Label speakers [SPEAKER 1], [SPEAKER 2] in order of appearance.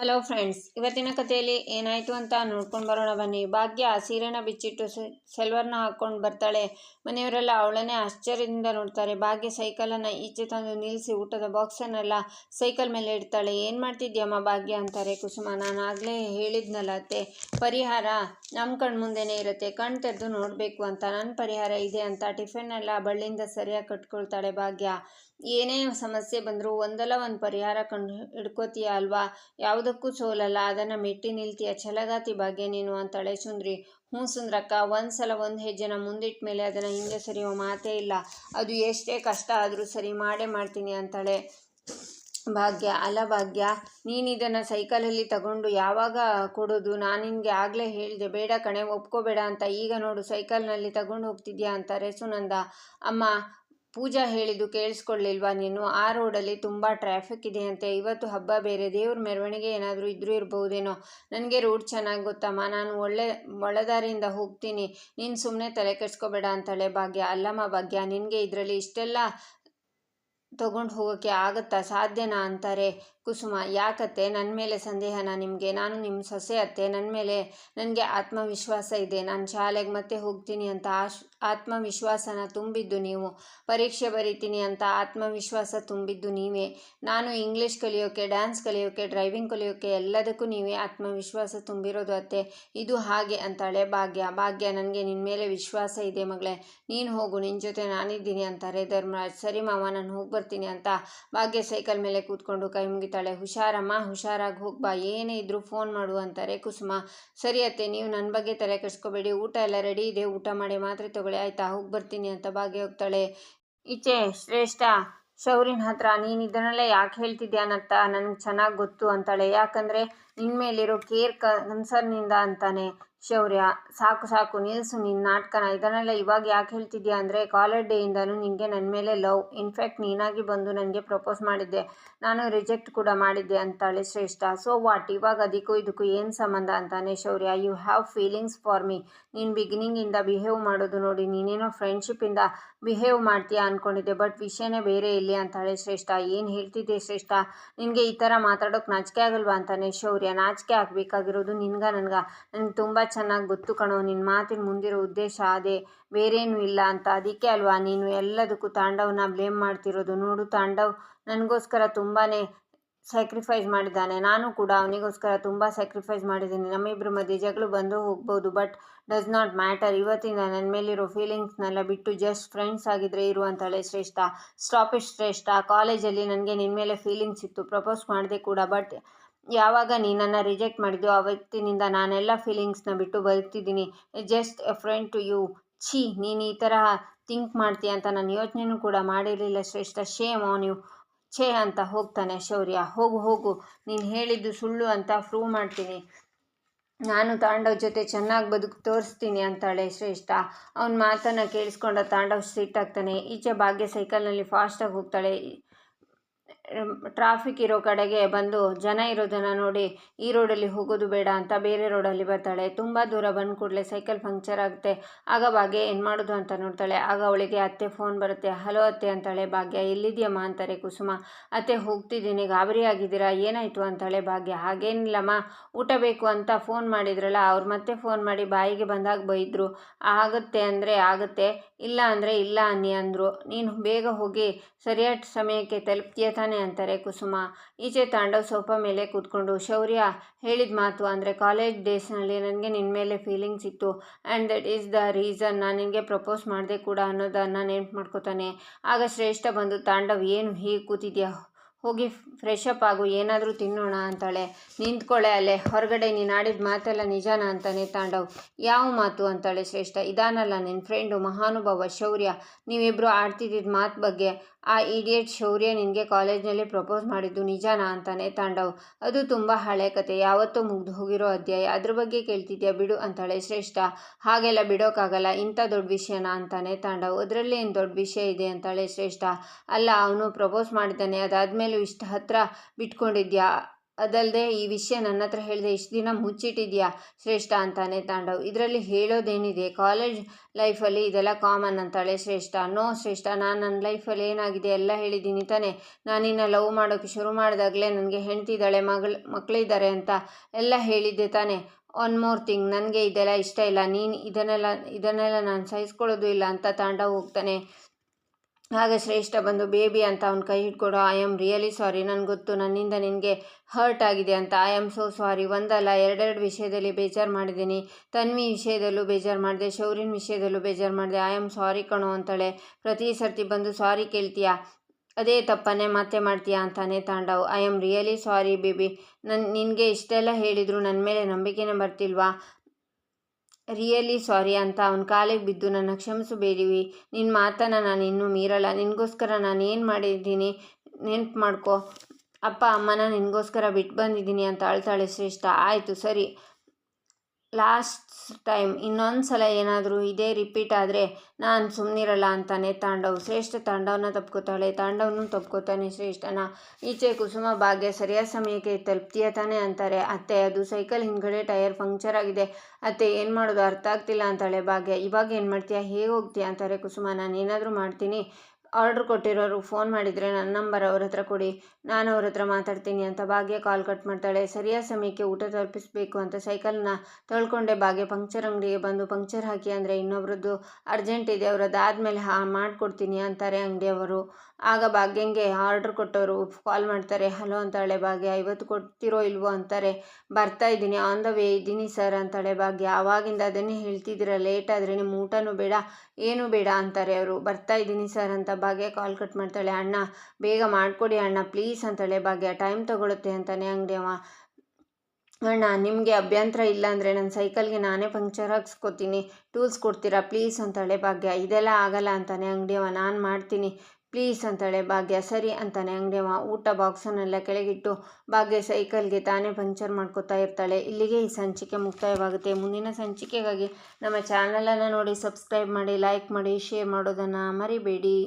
[SPEAKER 1] Hello friends, ಇವತ್ತಿನ ಕಥೆಯಲ್ಲಿ ಏನಾಯಿತು ಅಂತ ನೋಡ್ಕೊಂಡು ಬರೋಣ ಬನ್ನಿ. ಭಾಗ್ಯ ಸೀರೆನ ಬಿಚ್ಚಿಟ್ಟು ಸೆಲ್ವರ್ನ ಹಾಕ್ಕೊಂಡು ಬರ್ತಾಳೆ. ಮನೆಯವರೆಲ್ಲ ಅವಳನ್ನೇ ಆಶ್ಚರ್ಯದಿಂದ ನೋಡ್ತಾರೆ. ಭಾಗ್ಯ ಸೈಕಲನ್ನು ಈಚೆ ತಂದು ನಿಲ್ಲಿಸಿ ಊಟದ ಬಾಕ್ಸನ್ನೆಲ್ಲ ಸೈಕಲ್ ಮೇಲೆ ಇಡ್ತಾಳೆ. ಏನು ಮಾಡ್ತಿದ್ಯಮ್ಮ ಭಾಗ್ಯ? ಅಂತಾರೆ ಕುಸುಮ. ನಾನು ಆಗಲೇ ಹೇಳಿದ್ನಲ್ಲ ಅತ್ತೆ. ಪರಿಹಾರ ನಮ್ಮ ಕಣ್ಣು ಮುಂದೆನೇ ಇರುತ್ತೆ. ಕಣ್ಣು ತೆರೆದು ನೋಡಬೇಕು ಅಂತ. ನನ್ನ ಪರಿಹಾರ ಇದೆ ಅಂತ ಟಿಫಿನ್ ಬಳ್ಳಿಯಿಂದ ಸರಿಯಾಗಿ ಕಟ್ಕೊಳ್ತಾಳೆ ಭಾಗ್ಯ. ಏನೇ ಸಮಸ್ಯೆ ಬಂದರೂ ಒಂದಲ್ಲ ಒಂದು ಪರಿಹಾರ ಕಂಡು ಹಿಡ್ಕೋತೀಯ ಅಲ್ವಾ? ಯಾವುದಕ್ಕೂ ಸೋಲಲ್ಲ, ಅದನ್ನು ಮೆಟ್ಟಿ ನಿಲ್ತೀಯ? ಛಲಗಾತಿ ಭಾಗ್ಯ ನೀನು ಅಂತಳೆ ಸುಂದ್ರಿ. ಹ್ಞೂ ಸುಂದ್ರಕ್ಕ ಒಂದು ಸಲ ಒಂದು ಹೆಜ್ಜೆನ ಮುಂದಿಟ್ಟ ಮೇಲೆ ಅದನ್ನು ಹಿಂದೆ ಸರಿಯೋ ಮಾತೇ ಇಲ್ಲ. ಅದು ಎಷ್ಟೇ ಕಷ್ಟ ಆದರೂ ಸರಿ ಮಾಡೇ ಮಾಡ್ತೀನಿ ಅಂತಾಳೆ ಭಾಗ್ಯ. ಅಲ್ಲ ಭಾಗ್ಯ, ನೀನು ಇದನ್ನು ಸೈಕಲಲ್ಲಿ ತಗೊಂಡು ಯಾವಾಗ ಕೊಡೋದು? ನಾನು ನಿನಗೆ ಆಗಲೇ ಹೇಳಿದೆ, ಬೇಡ ಕಣೆ, ಒಪ್ಕೋಬೇಡ ಅಂತ. ಈಗ ನೋಡು ಸೈಕಲ್ನಲ್ಲಿ ತಗೊಂಡು ಹೋಗ್ತಿದ್ಯಾ ಅಂತಾರೆ ಸುನಂದ ಅಮ್ಮ ಪೂಜಾ ಹೇಳಿದ್ದು ಕೇಳಿಸ್ಕೊಳ್ಳಿಲ್ವಾ ನೀನು? ಆ ರೋಡಲ್ಲಿ ತುಂಬ ಟ್ರಾಫಿಕ್ ಇದೆ ಅಂತೆ ಇವತ್ತು ಹಬ್ಬ ಬೇರೆ. ದೇವ್ರ ಮೆರವಣಿಗೆ ಏನಾದರೂ ಇದ್ರೂ ಇರಬಹುದೇನೋ? ನನಗೆ ರೋಡ್ ಚೆನ್ನಾಗಿ ಗೊತ್ತಮ್ಮ. ನಾನು ಒಳ್ಳೆ, ಒಳದಾರಿಯಿಂದ ಹೋಗ್ತೀನಿ. ನೀನು ಸುಮ್ಮನೆ ತಲೆ ಕೆಡ್ಸ್ಕೊಬೇಡ ಅಂತಾಳೆ ಭಾಗ್ಯ. ಅಲ್ಲಮ್ಮ ಭಾಗ್ಯ, ನಿನಗೆ ಇದರಲ್ಲಿ ಇಷ್ಟೆಲ್ಲ ತಗೊಂಡು ಹೋಗೋಕ್ಕೆ ಆಗುತ್ತಾ? ಸಾಧ್ಯನಾ ಅಂತಾರೆ. ಕುಸುಮ, ಯಾಕತ್ತೆ? ನನ್ನ ಮೇಲೆ ಸಂದೇಹನ. ನಿಮಗೆ, ನಾನು ನಿಮ್ಮ ಸೊಸೆ ಅತ್ತೆ ನನ್ನ ಮೇಲೆ ನನಗೆ ಆತ್ಮವಿಶ್ವಾಸ ಇದೆ. ನಾನು ಶಾಲೆಗೆ ಮತ್ತೆ ಹೋಗ್ತೀನಿ ಅಂತ ಆಶ್, ಆತ್ಮವಿಶ್ವಾಸನ ತುಂಬಿದ್ದು ನೀವು. ಪರೀಕ್ಷೆ ಬರೀತೀನಿ ಅಂತ ಆತ್ಮವಿಶ್ವಾಸ ತುಂಬಿದ್ದು ನೀವೇ. ನಾನು ಇಂಗ್ಲೀಷ್ ಕಲಿಯೋಕೆ ಡ್ಯಾನ್ಸ್ ಕಲಿಯೋಕೆ ಡ್ರೈವಿಂಗ್ ಕಲಿಯೋಕೆ ಎಲ್ಲದಕ್ಕೂ ನೀವೇ ಆತ್ಮವಿಶ್ವಾಸ ತುಂಬಿರೋದು ಅತ್ತೆ. ಇದು ಹಾಗೆ ಅಂತಾಳೆ. ಭಾಗ್ಯ. ಭಾಗ್ಯ, ನನಗೆ ನಿನ್ನ ಮೇಲೆ ವಿಶ್ವಾಸ ಇದೆ ಮಗಳೇ. ನೀನು ಹೋಗು. ನಿನ್ನ ಜೊತೆ ನಾನಿದ್ದೀನಿ ಅಂತಾರೆ. ಧರ್ಮರಾಜ್. ಸರಿ ಮಾವ, ನಾನು ಹೋಗಿ ಬರ್ತೀನಿ ಅಂತ ಭಾಗ್ಯ ಸೈಕಲ್ ಮೇಲೆ ಕೂತ್ಕೊಂಡು ಕೈ ಮುಗಿತಾಳೆ ಹುಷಾರಮ್ಮ, ಹುಷಾರಾಗಿ ಹೋಗ್ಬಾ ಏನೇ ಇದ್ರೂ ಫೋನ್ ಮಾಡು ಅಂತಾರೆ ಕುಸುಮ. ಸರಿ ಅತ್ತೆ, ನೀವು ನನ್ನ ಬಗ್ಗೆ ತಲೆ ಕೆಡಿಸ್ಕೋಬೇಡಿ, ಊಟ ಎಲ್ಲ ರೆಡಿ ಇದೆ, ಊಟ ಮಾಡಿ ಮಾತ್ರೆ ತಗೊಳ್ಳಿ, ಆಯ್ತಾ? ಹೋಗಿ ಬರ್ತೀನಿ ಅಂತ ಬಾಗಿ ಹೋಗ್ತಾಳೆ. ಈಚೆ ಶ್ರೇಷ್ಠ, ಶೌರಿನ ಹತ್ರ ನೀನು ಇದನ್ನೆಲ್ಲ ಯಾಕೆ ಹೇಳ್ತಿದ್ಯಾನತ್ತ ನನಗೆ ಚೆನ್ನಾಗಿ ಗೊತ್ತು ಅಂತಾಳೆ. ಯಾಕಂದರೆ ನಿನ್ನ ಮೇಲಿರೋ ಕೇರ್ ಕನ್ಸರ್ನಿಂದ ಅಂತಾನೆ. ಶೌರ್ಯ, ಸಾಕು ಸಾಕು, ನಿಲ್ಸು ನಿನ್ನ ನಾಟಕನ. ಇದನ್ನೆಲ್ಲ ಇವಾಗ ಯಾಕೆ ಹೇಳ್ತಿದ್ಯಾ ಅಂದರೆ ಕಾಲೇಜ್ ಡೇಯಿಂದನೂ ನಿನಗೆ ನನ್ನ ಮೇಲೆ ಲವ್. ಇನ್ಫ್ಯಾಕ್ಟ್ ನೀನಾಗಿ ಬಂದು ನನಗೆ ಪ್ರಪೋಸ್ ಮಾಡಿದ್ದೆ. ನಾನು ರಿಜೆಕ್ಟ್ ಕೂಡ ಮಾಡಿದ್ದೆ ಅಂತಾಳೆ ಶ್ರೇಷ್ಠ. So what? ಇವಾಗ ಅದಕ್ಕೂ ಇದಕ್ಕೂ ಏನು ಸಂಬಂಧ ಅಂತಾನೆ Shaurya. You have feelings for me. ನೀನು ಬಿಗಿನಿಂಗಿಂದ ಬಿಹೇವ್ ಮಾಡೋದು ನೋಡಿ, ನೀನೇನೋ ಫ್ರೆಂಡ್ಶಿಪ್ಪಿಂದ ಬಿಹೇವ್ ಮಾಡ್ತೀಯಾ ಅಂದ್ಕೊಂಡಿದ್ದೆ ಬಟ್ ವಿಷಯನೇ ಬೇರೆ ಇಲ್ಲಿ ಅಂತಾಳೆ ಶ್ರೇಷ್ಠ. ಏನು ಹೇಳ್ತಿದ್ದೆ ಶ್ರೇಷ್ಠ? ನಿನಗೆ ಈ ಥರ ಮಾತಾಡೋಕೆ ನಾಚಿಕೆ ಆಗಲ್ವಾ ಅಂತಾನೆ ಶೌರ್ಯ. ನಾಚಿಕೆ ಆಗಬೇಕಾಗಿರೋದು ನಿನ್ಗ, ನನ್ಗ. ನನಗೆ ತುಂಬ ಚೆನ್ನಾಗಿ ಗೊತ್ತು ಕಣೋ ನಿನ್ನ ಮಾತಿನ ಮುಂದಿರೋ ಉದ್ದೇಶ ಅದೇ. ಬೇರೇನೂ ಇಲ್ಲ ಅಂತ ಅದಕ್ಕೆ ಅಲ್ವಾ ನೀನು ಎಲ್ಲದಕ್ಕೂ ತಾಂಡವ್ನ ಬ್ಲೇಮ್ ಮಾಡ್ತಿರೋದು. ನೋಡು ತಾಂಡವ್ ನನಗೋಸ್ಕರ ತುಂಬಾ ಸ್ಯಾಕ್ರಿಫೈಸ್ ಮಾಡಿದ್ದಾನೆ. ನಾನು ಕೂಡ ಅವನಿಗೋಸ್ಕರ ತುಂಬ ಸ್ಯಾಕ್ರಿಫೈಸ್ ಮಾಡಿದ್ದೀನಿ. ನಮ್ಮಿಬ್ಬರ ಮಧ್ಯೆ ಜಗಳು ಬಂದು ಹೋಗ್ಬೋದು ಬಟ್ ಡಸ್ ನಾಟ್ ಮ್ಯಾಟರ್ ಇವತ್ತಿಂದ ನನ್ನ ಮೇಲಿರೋ ಫೀಲಿಂಗ್ಸ್ನೆಲ್ಲ ಬಿಟ್ಟು ಜಸ್ಟ್ ಫ್ರೆಂಡ್ಸ್ ಆಗಿದ್ರೆ ಇರು ಅಂತಾಳೆ ಶ್ರೇಷ್ಠ. ಸ್ಟಾಪ್ ಶ್ರೇಷ್ಠ. ಕಾಲೇಜಲ್ಲಿ ನನಗೆ ನಿನ್ನ ಮೇಲೆ ಫೀಲಿಂಗ್ಸ್ ಇತ್ತು. ಪ್ರಪೋಸ್ ಮಾಡಿದೆ ಕೂಡ ಬಟ್ ಯಾವಾಗ ನೀನನ್ನು ರಿಜೆಕ್ಟ್ ಮಾಡಿದ್ಯೋ ಅವತ್ತಿನಿಂದ ನಾನೆಲ್ಲ ಫೀಲಿಂಗ್ಸ್ನ ಬಿಟ್ಟು ಬದುಕ್ತಿದ್ದೀನಿ. Just a friend to you ಛೀ, ನೀನು ಈ ಥರ ಥಿಂಕ್ ಮಾಡ್ತೀಯ ಅಂತ ನಾನು ಯೋಚನೆನೂ ಕೂಡ ಮಾಡಿರಲಿಲ್ಲ ಶ್ರೇಷ್ಠ. ಶೇಮ್ ಆನ್ ಯು ಛೇ ಅಂತ ಹೋಗ್ತಾನೆ ಶೌರ್ಯ. ಹೋಗು ಹೋಗು. ನೀನು ಹೇಳಿದ್ದು ಸುಳ್ಳು ಅಂತ ಪ್ರೂವ್ ಮಾಡ್ತೀನಿ. ನಾನು ತಾಂಡವ್ ಜೊತೆ ಚೆನ್ನಾಗಿ ಬದುಕು ತೋರಿಸ್ತೀನಿ ಅಂತಾಳೆ ಶ್ರೇಷ್ಠ. ಅವನ ಮಾತನ್ನು ಕೇಳಿಸ್ಕೊಂಡ ತಾಂಡವ್ ಸಿಟ್ಟಾಗ್ತಾನೆ. ಈಚೆ ಭಾಗ್ಯ ಸೈಕಲ್ನಲ್ಲಿ ಫಾಸ್ಟಾಗಿ ಹೋಗ್ತಾಳೆ. ಟ್ರಾಫಿಕ್ ಇರೋ ಕಡೆಗೆ ಬಂದು ಜನ ಇರೋದನ್ನು ನೋಡಿ ಈ ರೋಡಲ್ಲಿ ಹೋಗೋದು ಬೇಡ ಅಂತ ಬೇರೆ ರೋಡಲ್ಲಿ ಬರ್ತಾಳೆ. ತುಂಬ ದೂರ ಬಂದ ಕೂಡಲೇ ಸೈಕಲ್ ಪಂಕ್ಚರ್ ಆಗುತ್ತೆ. ಆಗ ಭಾಗ್ಯ ಏನು ಮಾಡೋದು ಅಂತ ನೋಡ್ತಾಳೆ. ಆಗ ಅವಳಿಗೆ ಅತ್ತೆ ಫೋನ್ ಬರುತ್ತೆ. ಹಲೋ ಅತ್ತೆ ಅಂತಾಳೆ ಭಾಗ್ಯ. ಎಲ್ಲಿದೆಯಮ್ಮ ಅಂತಾರೆ ಕುಸುಮ. ಅತ್ತೆ ಹೋಗ್ತಿದ್ದೀನಿ. ಗಾಬರಿ ಆಗಿದ್ದೀರಾ? ಏನಾಯಿತು? ಅಂತಾಳೆ ಭಾಗ್ಯ. ಹಾಗೇನಿಲ್ಲಮ್ಮ. ಊಟ ಬೇಕು ಅಂತ ಫೋನ್ ಮಾಡಿದ್ರಲ್ಲ, ಅವ್ರು ಮತ್ತೆ ಫೋನ್ ಮಾಡಿ ಬಾಯಿಗೆ ಬಂದಾಗ ಬೈದರು. ಆಗುತ್ತೆ ಅಂದರೆ ಆಗುತ್ತೆ. ಇಲ್ಲ ಅಂದರೆ ಇಲ್ಲ ಅನ್ನಿ ಅಂದರು. ನೀನು ಬೇಗ ಹೋಗಿ ಸರಿಯಾದ ಸಮಯಕ್ಕೆ ತಲುಪ್ತೀಯ ತಾನೆ? ಅಂತಾರೆ ಕುಸುಮ. ಈಚೆ ತಾಂಡವ್ ಸೋಫಾ ಮೇಲೆ ಕೂತ್ಕೊಂಡು, ಶೌರ್ಯ, ಹೇಳಿದ ಮಾತು ಅಂದರೆ ಕಾಲೇಜ್ ಡೇಸ್ನಲ್ಲಿ ನನಗೆ ನಿನ್ನ ಮೇಲೆ ಫೀಲಿಂಗ್ಸ್ ಇತ್ತು and that is the reason ನಾನು ನಿನಗೆ ಪ್ರಪೋಸ್ ಮಾಡಿದೆ ಕೂಡ ಅನ್ನೋದನ್ನು ನೆನ್ಪು ಮಾಡ್ಕೋತಾನೆ. ಆಗ ಶ್ರೇಷ್ಠ ಬಂದು, ತಾಂಡವ್, ಏನು ಹೀಗೆ ಕೂತಿದ್ಯಾ? ಹೋಗಿ ಫ್ರೆಶ್ ಅಪ್ ಆಗು, ಏನಾದರೂ ತಿನ್ನೋಣ ಅಂತಾಳೆ. ನಿಂತ್ಕೊಳ್ಳೆ ಅಲ್ಲೇ, ಹೊರಗಡೆ ನೀನು ಆಡಿದ ಮಾತೆಲ್ಲ ನಿಜಾನ ಅಂತಾನೆ ತಾಂಡವ್. ಯಾವ ಮಾತು? ಅಂತಾಳೆ ಶ್ರೇಷ್ಠ. ಇದಾನಲ್ಲ ನಿನ್ನ ಫ್ರೆಂಡು ಮಹಾನುಭಾವ ಶೌರ್ಯ. ನೀವಿಬ್ಬರು ಆಡ್ತಿದ್ದಿದ್ದ ಮಾತು ಬಗ್ಗೆ. ಆ ಇಡಿಯಟ್ ಶೌರ್ಯ ನಿನಗೆ ಕಾಲೇಜ್ನಲ್ಲಿ ಪ್ರಪೋಸ್ ಮಾಡಿದ್ದು ನಿಜಾನಾ ಅಂತಾನೆ ತಾಂಡವ್. ಅದು ತುಂಬ ಹಳೆ ಕತೆ, ಯಾವತ್ತೂ ಮುಗ್ದು ಹೋಗಿರೋ ಅಧ್ಯಾಯ. ಅದ್ರ ಬಗ್ಗೆ ಕೇಳ್ತಿದ್ಯಾ ಬಿಡು ಅಂತಾಳೆ ಶ್ರೇಷ್ಠ. ಹಾಗೆಲ್ಲ ಬಿಡೋಕ್ಕಾಗಲ್ಲ ಇಂಥ ದೊಡ್ಡ ವಿಷಯನ ಅಂತಾನೆ ತಾಂಡವ್. ಅದರಲ್ಲಿ ಏನು ದೊಡ್ಡ ವಿಷಯ ಇದೆ ಅಂತಾಳೆ ಶ್ರೇಷ್ಠ. ಅಲ್ಲ, ಅವನು ಪ್ರಪೋಸ್ ಮಾಡಿದ್ದಾನೆ, ಅದಾದಮೇಲೂ ಇಷ್ಟು ಹತ್ರ ಬಿಟ್ಕೊಂಡಿದ್ಯಾ? ಅದಲ್ಲದೆ ಈ ವಿಷಯ ನನ್ನ ಹತ್ರ ಹೇಳಿದೆ ಇಷ್ಟು ದಿನ ಮುಚ್ಚಿಟ್ಟಿದ್ಯಾ ಶ್ರೇಷ್ಠ ಅಂತಾನೆ ತಾಂಡವ್. ಇದರಲ್ಲಿ ಹೇಳೋದೇನಿದೆ? ಕಾಲೇಜ್ ಲೈಫಲ್ಲಿ ಇದೆಲ್ಲ ಕಾಮನ್ ಅಂತಾಳೆ ಶ್ರೇಷ್ಠ. ನೋ ಶ್ರೇಷ್ಠ, ನಾನು ನನ್ನ ಲೈಫಲ್ಲಿ ಏನಾಗಿದೆ ಎಲ್ಲ ಹೇಳಿದ್ದೀನಿ ತಾನೆ. ನಾನಿನ್ನ ಲವ್ ಮಾಡೋಕ್ಕೆ ಶುರು ಮಾಡಿದಾಗಲೇ ನನಗೆ ಹೆಣ್ತಿದ್ದಾಳೆ ಮಗಳು ಮಕ್ಕಳಿದ್ದಾರೆ ಅಂತ ಎಲ್ಲ ಹೇಳಿದ್ದೆ ತಾನೆ. ಒನ್ ಮೋರ್ ಥಿಂಗ್, ನನಗೆ ಇದೆಲ್ಲ ಇಷ್ಟ ಇಲ್ಲ. ನೀನು ಇದನ್ನೆಲ್ಲ ಇದನ್ನೆಲ್ಲ ನಾನು ಸಹಿಸ್ಕೊಳ್ಳೋದು ಇಲ್ಲ ಅಂತ ತಾಂಡವ್ ಹೋಗ್ತಾನೆ. ಆಗ ಶ್ರೇಷ್ಠ ಬಂದು, ಬೇಬಿ ಅಂತ ಅವ್ನ ಕೈ ಹಿಡ್ಕೊಡು. ಐ ಆಮ್ ರಿಯಲಿ ಸಾರಿ ನನಗೆ ಗೊತ್ತು. ನನ್ನಿಂದ ನಿನಗೆ ಹರ್ಟ್ ಆಗಿದೆ ಅಂತ. ಐ ಆಮ್ ಸೋ ಸಾರಿ ಒಂದಲ್ಲ, ಎರಡೆರಡು ವಿಷಯದಲ್ಲಿ ಬೇಜಾರು ಮಾಡಿದ್ದೀನಿ. ತನ್ವಿ ವಿಷಯದಲ್ಲೂ ಬೇಜಾರು ಮಾಡಿದೆ. ಶೌರಿನ ವಿಷಯದಲ್ಲೂ ಬೇಜಾರು ಮಾಡಿದೆ. ಐ ಆಮ್ ಸಾರಿ ಕಣೋ ಅಂತಾಳೆ. ಪ್ರತಿ ಸರ್ತಿ ಬಂದು ಸಾರಿ ಕೇಳ್ತೀಯಾ? ಅದೇ ತಪ್ಪನ್ನೇ ಮತ್ತೆ ಮಾಡ್ತೀಯಾ? ಅಂತಾನೆ Tandav. I am really sorry baby. ನನ್ನ ನಿನಗೆ ಇಷ್ಟೆಲ್ಲ ಹೇಳಿದರು ನನ್ನ ಮೇಲೆ ನಂಬಿಕೆನೇ ಬರ್ತಿಲ್ವಾ? ರಿಯಲಿ ಸಾರಿ ಅಂತ ಅವನ ಕಾಲಿಗೆ ಬಿದ್ದು ನನ್ನ ಕ್ಷಮಿಸು ಬೇಡಿವಿ ನಿನ್ನ ಮಾತನ್ನು ನಾನು ಇನ್ನೂ ಮೀರಲ್ಲ. ನಿನಗೋಸ್ಕರ ನಾನು ಏನು ಮಾಡಿದ್ದೀನಿ ನೆನ್ಪು ಮಾಡ್ಕೋ. ಅಪ್ಪ, ಅಮ್ಮನ ನಿನಗೋಸ್ಕರ ಬಿಟ್ಟು ಬಂದಿದ್ದೀನಿ ಅಂತ ಅಳ್ತಾಳೆ ಶ್ರೇಷ್ಠ. ಆಯಿತು, ಸರಿ. ಲಾಸ್ಟ್ ಟೈಮ್ ಇನ್ನೊಂದು ಸಲ ಏನಾದರೂ ಇದೇ ರಿಪೀಟ್ ಆದರೆ ನಾನು ಸುಮ್ಮನಿರಲ್ಲ ಅಂತಾನೆ ತಾಂಡವ್. ಶ್ರೇಷ್ಠ ತಾಂಡವನ ತಪ್ಕೋತಾಳೆ. ತಾಂಡವನು ತಪ್ಕೋತಾನೆ ಶ್ರೇಷ್ಠನ. ಈಚೆ ಕುಸುಮ ಭಾಗ್ಯ ಸರಿಯಾದ ಸಮಯಕ್ಕೆ ತಲುಪ್ತೀಯ ತಾನೆ ಅಂತಾರೆ. ಅತ್ತೆ, ಅದು ಸೈಕಲ್ ಹಿಂದ್ಗಡೆ ಟೈರ್ ಪಂಕ್ಚರ್ ಆಗಿದೆ. ಅತ್ತೆ, ಏನು ಮಾಡೋದು? ಅರ್ಥ ಆಗ್ತಿಲ್ಲ ಅಂತಾಳೆ ಭಾಗ್ಯ. ಇವಾಗ ಏನು ಮಾಡ್ತೀಯಾ? ಹೇಗೆ ಹೋಗ್ತೀಯಾ? ಅಂತಾರೆ ಕುಸುಮ. ನಾನು ಏನಾದರೂ ಮಾಡ್ತೀನಿ. ಆರ್ಡ್ರ್ ಕೊಟ್ಟಿರೋರು ಫೋನ್ ಮಾಡಿದರೆ ನನ್ನ ನಂಬರ್ ಅವ್ರ ಹತ್ರ ಕೊಡಿ, ನಾನು ಅವ್ರ ಹತ್ರ ಮಾತಾಡ್ತೀನಿ ಅಂತ ಭಾಗ್ಯ ಕಾಲ್ ಕಟ್ ಮಾಡ್ತಾಳೆ. ಸರಿಯಾದ ಸಮಯಕ್ಕೆ ಊಟ ತಲುಪಿಸ್ಬೇಕು ಅಂತ ಸೈಕಲ್ನ ತೊಳ್ಕೊಂಡೆ. ಭಾಗ್ಯ ಪಂಕ್ಚರ್ ಅಂಗಡಿಗೆ ಬಂದು ಪಂಕ್ಚರ್ ಹಾಕಿ ಅಂದರೆ ಇನ್ನೊಬ್ರದ್ದು ಅರ್ಜೆಂಟ್ ಇದೆ ಅವ್ರದ್ದು ಆದಮೇಲೆ ಹಾ ಮಾಡಿಕೊಡ್ತೀನಿ ಅಂತಾರೆ ಅಂಗಡಿಯವರು. ಆಗ ಭಾಗ್ಯಂಗೆ ಆರ್ಡ್ರ್ ಕೊಟ್ಟವರು ಕಾಲ್ ಮಾಡ್ತಾರೆ. ಹಲೋ ಅಂತಾಳೆ ಭಾಗ್ಯ. ಇವತ್ತು ಕೊಡ್ತಿರೋ ಇಲ್ವೋ ಅಂತಾರೆ. ಬರ್ತಾ ಇದ್ದೀನಿ, ಆನ್ ದ ವೇ ಇದ್ದೀನಿ ಸರ್ ಅಂತಾಳೆ ಭಾಗ್ಯ. ಆವಾಗಿಂದ ಅದನ್ನೇ ಹೇಳ್ತಿದ್ದೀರ, ಲೇಟ್ ಆದರೆ ನಿಮ್ಮ ಊಟನೂ ಬೇಡ, ಏನೂ ಬೇಡ ಅಂತಾರೆ ಅವರು. ಬರ್ತಾ ಇದ್ದೀನಿ ಸರ್ ಅಂತ ಭಾಗ್ಯ ಕಾಲ್ ಕಟ್ ಮಾಡ್ತಾಳೆ, ಅಣ್ಣ, ಬೇಗ ಮಾಡಿಕೊಡಿ ಅಣ್ಣ, ಪ್ಲೀಸ್, ಅಂತಾಳೆ. ಭಾಗ್ಯ ಟೈಮ್ ತೊಗೊಳುತ್ತೆ, ಅಂತಾನೆ ಅಂಗಡಿಯವ. ಅಣ್ಣ, ನಿಮಗೆ ಅಭ್ಯಂತರ ಇಲ್ಲ ಅಂದರೆ ನನ್ನ ಸೈಕಲ್ಗೆ ನಾನೇ ಪಂಕ್ಚರ್ ಹಾಕ್ಸ್ಕೊತೀನಿ, ಟೂಲ್ಸ್ ಕೊಡ್ತೀರಾ, ಪ್ಲೀಸ್, ಅಂತಾಳೆ. ಭಾಗ್ಯ ಇದೆಲ್ಲ ಆಗಲ್ಲ, ಅಂತಾನೆ ಅಂಗಡಿಯವ. ನಾನು ಮಾಡ್ತೀನಿ, ಪ್ಲೀಸ್, ಅಂತಾಳೆ. ಭಾಗ್ಯ ಸರಿ, ಅಂತಾನೆ ಅಂಗಡಿಯವ. ಊಟ ಬಾಕ್ಸನ್ನೆಲ್ಲ ಕೆಳಗಿಟ್ಟು ಭಾಗ್ಯ ಸೈಕಲ್ಗೆ ತಾನೇ ಪಂಕ್ಚರ್ ಮಾಡ್ಕೋತಾ ಇರ್ತಾಳೆ. ಇಲ್ಲಿಗೆ ಈ ಸಂಚಿಕೆ ಮುಕ್ತಾಯವಾಗುತ್ತೆ. ಮುಂದಿನ ಸಂಚಿಕೆಗಾಗಿ ನಮ್ಮ ಚಾನಲನ್ನು ನೋಡಿ, ಸಬ್ಸ್ಕ್ರೈಬ್ ಮಾಡಿ, ಲೈಕ್ ಮಾಡಿ, ಶೇರ್ ಮಾಡೋದನ್ನು ಮರಿಬೇಡಿ.